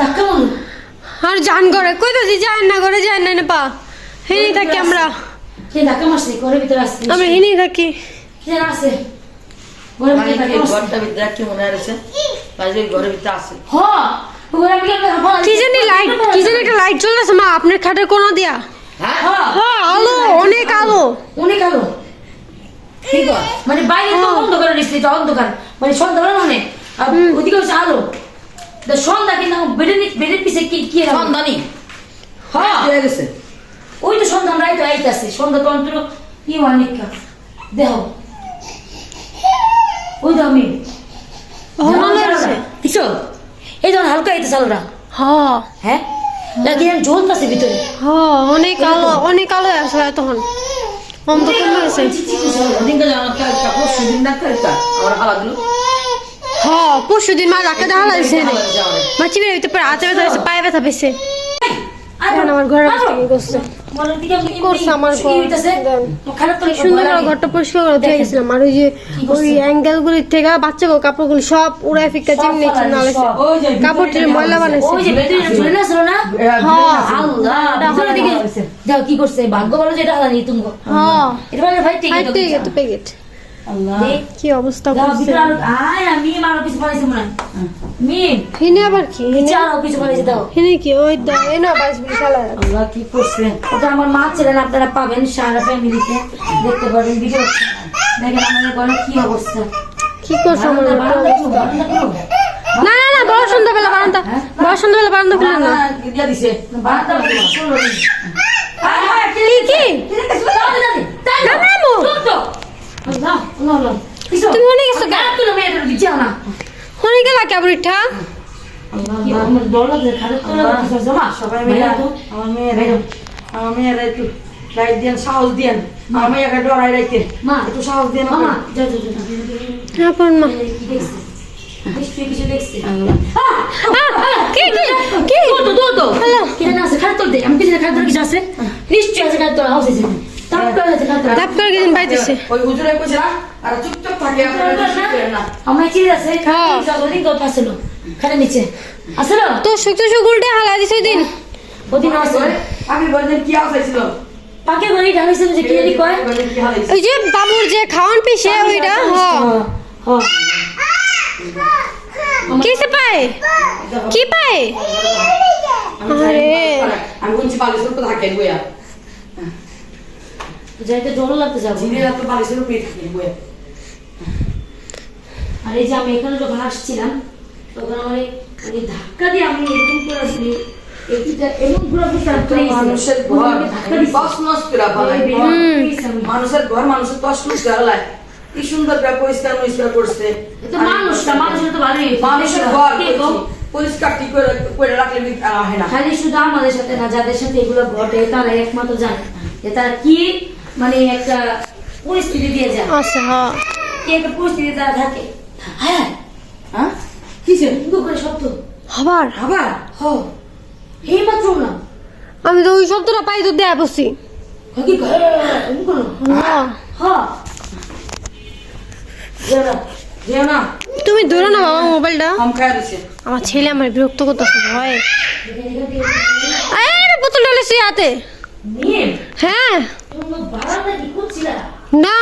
ধাক্কা মারলো আর জান করে কই তো যাই না করে যাই না না পা। হেনি থাকি আমরা। কে ধাক্কা মারছে? ঘরের ভিতরে আসছে। আমরা হেনি থাকি। কে আছে? ঘরের মানে ভিতরে ঘরটা ভিতরে কি মনে হয়েছে বাজে ঘরের ভিতরে আছে। ভিতরে হ্যাঁ, কি জানি লাইট কি জানি একটা লাইট মা আপনার খাটের কোনা দিয়া। হ্যাঁ? হ্যাঁ আলো অনেক আলো। অনেক আলো। কি কর? মানে বাইরে তো। অন্ধকার দিচ্ছে অন্ধকার। মানে সন্ধ্যা বেলা মানে। আর ওদিকে হচ্ছে আলো। সন্ধ্যা কিন্তু বেডের বেডের পিছে কি কি এরকম? সন্ধানী হ্যাঁ হয়ে গেছে ওই তো সন্ধ্যা আমরা তো আইতাছে সন্ধ্যা তো অন্তর কি অনেকটা দেহ ওই তো আমি দিছো এই যখন হালকা আইতেছে আলোটা হ্যাঁ হ্যাঁ লাগে জ্বলতেছে ভিতরে হ্যাঁ অনেক আলো অনেক আলো আসলে তখন অন্ধকার হয়েছে ওদিনকে জানো কালকা পরশু দিন না কালকা আমার হালা দিল হ্যাঁ পরশু দিন মা ডাক্তার দেখা লাগছে। মা চিবির ভিতরে পরে হাতে ব্যথা হয়েছে পায়ে ব্যথা পেয়েছে। এখন আমার ঘরে করছে? আমার সুন্দর করে ঘরটা পরিষ্কার করে ধুয়ে গেছিলাম। আর ওই যে ওই অ্যাঙ্গেল গুলির থেকে বাচ্চাগুলো কাপড়গুলো সব ফিকা চিমনি ময়লা বানাইছে। হ্যাঁ। যাও কি করছে? ভাগ্য ভালো যেটা হারানি তুমি হ্যাঁ। এটা ভাই ঠিক হাইটে গেছে প্যাকেট কি অবস্থা করছে। আয় আমি মারো কিছু পাইছে মনে হয়। মিম। হিনে আবার কি? হিনে? চারো কিছু পাইছে দাও। হিনে কি? ওই দাও এই না বাইশ বিশ সালা আল্লাহ কি করছে? ওটা আমার মা ছিলেন আপনারা পাবেন সারা ফ্যামিলিতে। দেখতে পারেন ভিডিও দেখেন আমাদের ঘরে কি অবস্থা। কি করছে আমার। না না না বড় সন্ধ্যাবেলা বারান্দা বড় সন্ধ্যাবেলা বারান্দা খুলে না। দিয়া দিছে। বারান্দা কি কি না? না, তুমি অনেক গেছো গা। গায়ে তুলো মেয়েদের দিচ্ছি না। হনে গেলা কেবল ইঠা কি, আমার ডর লাগছে, খারাপ তো লাগছে, কিছু আছে? সবাই কোন কি কি কি কি কি করে গেছেন পাইতেছে ওই হুজুরে কইছে না আর চুপচাপ থাকে আপনারা না। আমার চিজ আছে? হ্যাঁ। কত আসলো খালি নিচে আসলো? তো শুক্তো শুকুলটা হালা দিছে দিন। ওদিন আসলো। আমি বললেন কি আসাইছিল পাকে গনি ঢালাইছে যে কি কয়? কি ওই যে বাবুর যে খাওয়ান পিছে ওইটা হ। হ্যাঁ কিসে পায়? কি পায়? আরে। আমি বলছি বালিশের উপর থাকেন বইয়া যাইতে ডর লাগতে যাব। বালিশের উপরে থাকেন বইয়া। আর এই যে আমি এখানে যখন আসছিলাম তখন আমার মানে ধাক্কা দিয়ে আমি এরকম করে আসলে মানুষের ঘর মানুষের তস করে কি সুন্দর করে পরিষ্কার পরিষ্কার করছে। মানুষের তো ভালোই মানুষের ঘর পরিষ্কার ঠিক করে করে রাখলে কিন্তু না। খালি শুধু আমাদের সাথে না যাদের সাথে এগুলো ঘটে তারা একমাত্র জানে। যে তারা কি মানে একটা পরিস্থিতি দিয়ে যায়। আচ্ছা হ্যাঁ। কি একটা পরিস্থিতি তারা থাকে। হ্যাঁ হ্যাঁ কিসে সুন্দর করে শব্দ। আবার? আবার? হ। এই মাত্র না। আমি তো ওই শব্দটা পাই তো দেয়া করো। হ্যাঁ। হ। যেও না যেও না তুমি ধরো না বাবা মোবাইলটা। আমার ছেলে আমার বিরক্ত করতেছে ভয়। দেখে। আরে বোতল ঢালেছি হাতে। নিয়ে হ্যাঁ। না।